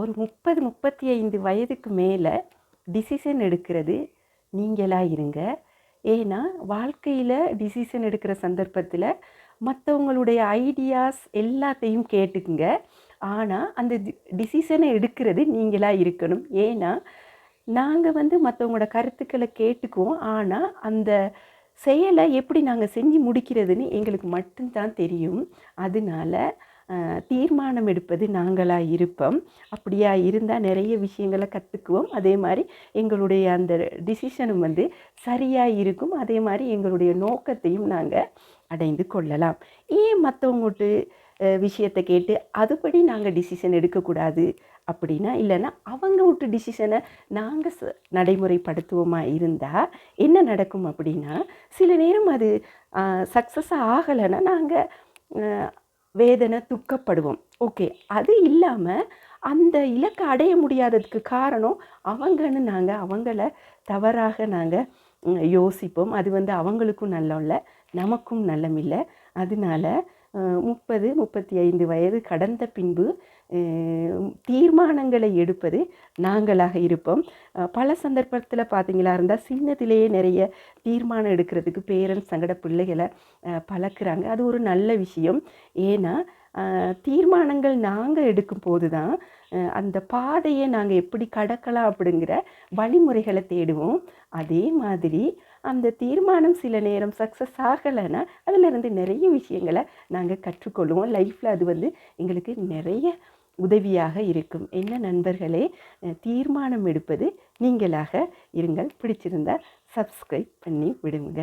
ஒரு முப்பது முப்பத்தி ஐந்து வயதுக்கு மேலே டிசிஷன் எடுக்கிறது நீங்களாக இருங்க. ஏன்னா வாழ்க்கையில் டிசிஷன் எடுக்கிற சந்தர்ப்பத்தில் மற்றவங்களுடைய ஐடியாஸ் எல்லாத்தையும் கேட்டுக்குங்க. ஆனால் அந்த டிசிஷனை எடுக்கிறது நீங்களாக இருக்கணும். ஏன்னா நாங்கள் வந்து மற்றவங்களோட கருத்துக்களை கேட்டுக்குவோம். ஆனால் அந்த செயலை எப்படி நாங்கள் செஞ்சு முடிக்கிறதுன்னு எங்களுக்கு மட்டும்தான் தெரியும். அதனால தீர்மானம் எடுப்பது நாங்களாக இருப்போம். அப்படியா இருந்தால் நிறைய விஷயங்களை கற்றுக்குவோம் அதே மாதிரி எங்களுடைய அந்த டிசிஷனும் வந்து சரியாக இருக்கும். அதே மாதிரி எங்களுடைய நோக்கத்தையும் நாங்கள் அடைந்து கொள்ளலாம். ஏன் மற்றவங்கட்டு விஷயத்தை கேட்டு அதுபடி நாங்கள் டிசிஷன் எடுக்கக்கூடாது அப்படின்னா இல்லைன்னா அவங்க விட்டு டிசிஷனை நாங்கள் ச நடைமுறைப்படுத்துவோமா இருந்தால் என்ன நடக்கும் அப்படின்னா சில நேரம் அது சக்ஸஸ் ஆகலைன்னா நாங்கள் வேதனை துக்கப்படுவோம். ஓகே அது இல்லாமல் அந்த இலக்கை அடைய முடியாததுக்கு காரணம் அவங்கன்னு நாங்கள் அவங்கள தவறாக நாங்கள் யோசிப்போம். அது வந்து அவங்களுக்கும் நல்லம் இல்லை நமக்கும் நல்லம் இல்லை. அதனால முப்பது முப்பத்தி ஐந்து வயது கடந்த பின்பு தீர்மானங்களை எடுப்பது நாங்களாக இருப்போம். பல சந்தர்ப்பத்தில் பார்த்தீங்களா இருந்தால் சின்னத்திலேயே நிறைய தீர்மானம் எடுக்கிறதுக்கு பேரண்ட்ஸ் சங்கட பிள்ளைகளை பழக்கிறாங்க. அது ஒரு நல்ல விஷயம். ஏன்னா தீர்மானங்கள் நாங்கள் எடுக்கும் போது தான் அந்த பாதையை நாங்கள் எப்படி கடக்கலாம் அப்படிங்கிற வழிமுறைகளை தேடுவோம். அதே மாதிரி அந்த தீர்மானம் சில நேரம் சக்ஸஸ் ஆகலைன்னா அதிலிருந்து நிறைய விஷயங்களை நாங்கள் கற்றுக்கொள்வோம். லைஃப்பில் அது வந்து எங்களுக்கு நிறைய உதவியாக இருக்கும். என்ன நண்பர்களே தீர்மானம் எடுப்பது நீங்களாக இருங்கள். பிடிச்சிருந்தா சப்ஸ்கிரைப் பண்ணி விடுங்க.